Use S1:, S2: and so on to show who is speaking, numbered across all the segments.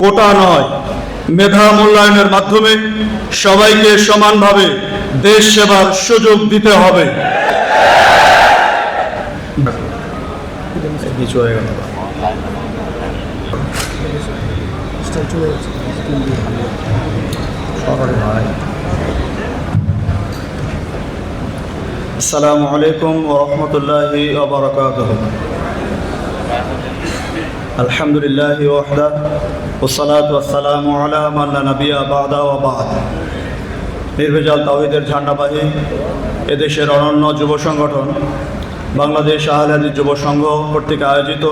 S1: কোটা নয়, মেধা মূল্যায়নের মাধ্যমে সবাইকে সমানভাবে দেশ সেবার সুযোগ দিতে হবে। আসসালামু আলাইকুম ওরহমতুল্লাহি আলহামদুলিল্লাহ ওয়াসালামু আলা মান লা নাবিয়া বাদা ওয়া বাদ। নির্ভেজাল তাওহীদের ঝান্ডাবাহী, এদেশের অনন্য যুব সংগঠন, বাংলাদেশ আহলাদি যুব সংঘ কর্তৃক আয়োজিত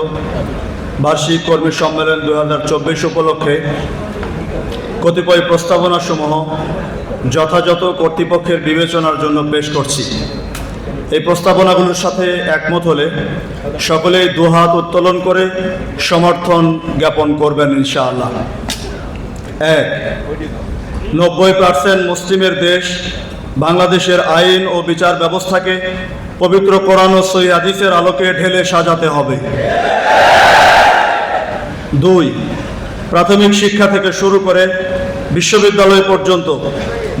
S1: বার্ষিক কর্মী সম্মেলন দু হাজার চব্বিশ উপলক্ষে কতিপয় প্রস্তাবনাসমূহ যথাযথ কর্তৃপক্ষের বিবেচনার জন্য পেশ করছি। এই প্রস্তাবনাগুলোর সাথে একমত হলে সকলেই দুহাত উত্তোলন করে সমর্থন জ্ঞাপন করবেন ইনশাআল্লাহ। এক, নব্বই পার্সেন্ট মুসলিমের দেশ বাংলাদেশের আইন ও বিচার ব্যবস্থাকে পবিত্র কোরআন ও সই হাদিসের আলোকে ঢেলে সাজাতে হবে। দুই, প্রাথমিক শিক্ষা থেকে শুরু করে বিশ্ববিদ্যালয় পর্যন্ত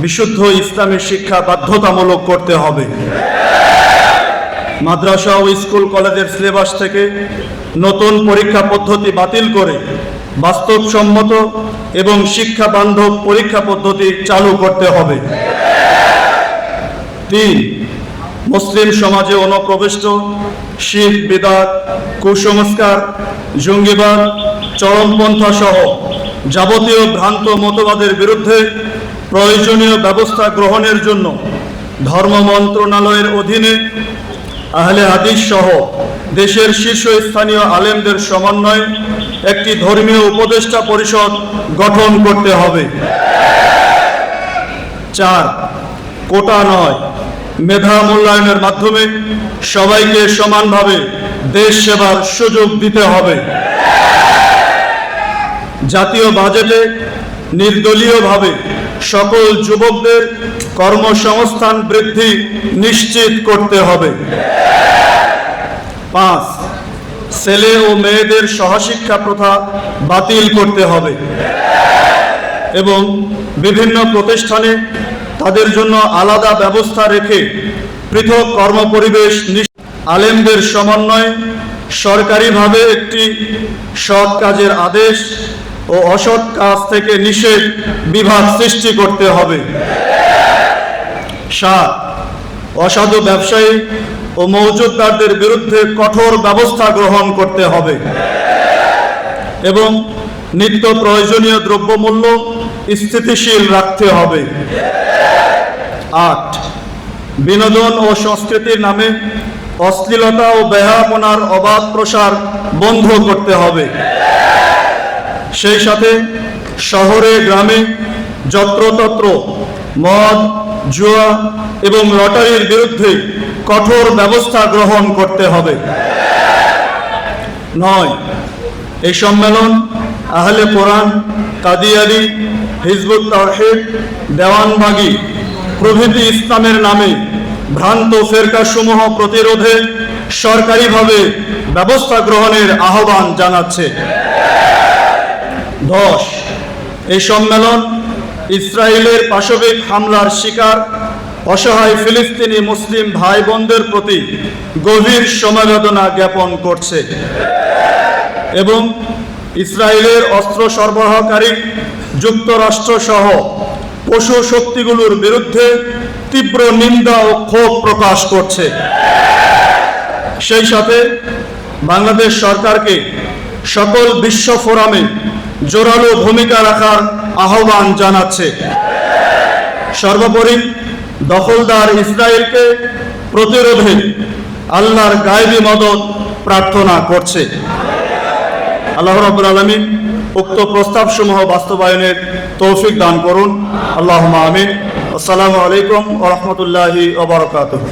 S1: বিশুদ্ধ ইসলামী শিক্ষা বাধ্যতামূলক করতে হবে। মাদ্রাসা ও স্কুল কলেজের সিলেবাস থেকে নতুন পরীক্ষা পদ্ধতি বাতিল করে বাস্তবসম্মত এবং শিক্ষা বান্ধব পরীক্ষা পদ্ধতি চালু করতে হবে। তিন, মুসলিম সমাজে অনুপ্রবিষ্ট, শিখ, বিদাত, কুসংস্কার, জঙ্গিবাদ, চরমপন্থা সহ যাবতীয় ভ্রান্ত মতবাদের বিরুদ্ধে প্রয়োজনীয় ব্যবস্থা গ্রহণের জন্য ধর্ম মন্ত্রণালয়ের অধীনে আহলে হাদিস সহ দেশের শীর্ষস্থানীয় আলেমদের সমন্বয়ে একটি ধর্মীয় উপদেষ্টা পরিষদ গঠন করতে হবে। চার, কোটা নয়। মেধা মূল্যায়নের মাধ্যমে সবাইকে সমানভাবে দেশ সেবার সুযোগ দিতে হবে। জাতীয় বাজেটে নির্দলীয়ভাবে সকল যুবকদের কর্মসংস্থান বৃদ্ধি নিশ্চিত করতে হবে। পাঁচ, ছেলে ও মেয়েদের সহশিক্ষা প্রথা বাতিল করতে হবে এবং বিভিন্ন প্রতিষ্ঠানে তাদের জন্য আলাদা ব্যবস্থা রেখে পৃথক কর্মপরিবেশ আলেমদের সমন্বয়ে সরকারিভাবে একটি সৎ কাজের আদেশ ও অসৎ কাজ থেকে নিষেধ বিভাগ সৃষ্টি করতে হবে। সাত, অসাধু ব্যবসায়ী ও মৌজুদদারদের বিরুদ্ধে কঠোর ব্যবস্থা গ্রহণ করতে হবে। এবং নিত্য প্রয়োজনীয় দ্রব্যমূল্য স্থিতিশীল রাখতে হবে। আট, বিনোদন ও সংস্কৃতির নামে অশ্লীলতা ও ব্যয়াপনার অবাধ প্রসার বন্ধ করতে হবে। সেই সাথে শহরে, গ্রামে যত্রতত্র মদ, জুয়া এবং লটারির বিরুদ্ধে কঠোর ব্যবস্থা গ্রহণ করতে হবে। নয়, এই সম্মেলন আহলে কোরআন কাদিয়ারি হিজবুত তাওহীদ, দেওয়ানবাগি প্রভৃতি ইসলামের নামে ভ্রান্ত ফেরকাসমূহ প্রতিরোধে সরকারিভাবে ব্যবস্থা গ্রহণের আহ্বান জানাচ্ছে। দশ। এই সম্মেলন ইসরায়েলের পাশবিক হামলার শিকার, অসহায় ফিলিস্তিনি মুসলিম ভাই বোনদের প্রতি গভীর সমবেদনা জ্ঞাপন করছে এবং ইসরায়েলের অস্ত্র সরবরাহকারী যুক্তরাষ্ট্র সহ পশু শক্তিগুলোর বিরুদ্ধে তীব্র নিন্দা ও ক্ষোভ প্রকাশ করছে। সেই সাথে বাংলাদেশ সরকারকে সকল বিশ্ব ফোরামে জোরালো ভূমিকা রাখার আহ্বান জানাচ্ছে। সর্বোপরি দখলদার ইসরায়েলকে প্রতিরোধে আল্লাহর গায়েবী মদত প্রার্থনা করছে। আল্লাহ রাব্বুল আলামিন উক্ত প্রস্তাবসমূহ বাস্তবায়নের তৌফিক দান করুন। আল্লাহ আমিন। আসসালামু আলাইকুম ওয়া রাহমাতুল্লাহি ওয়া বারাকাতুহু।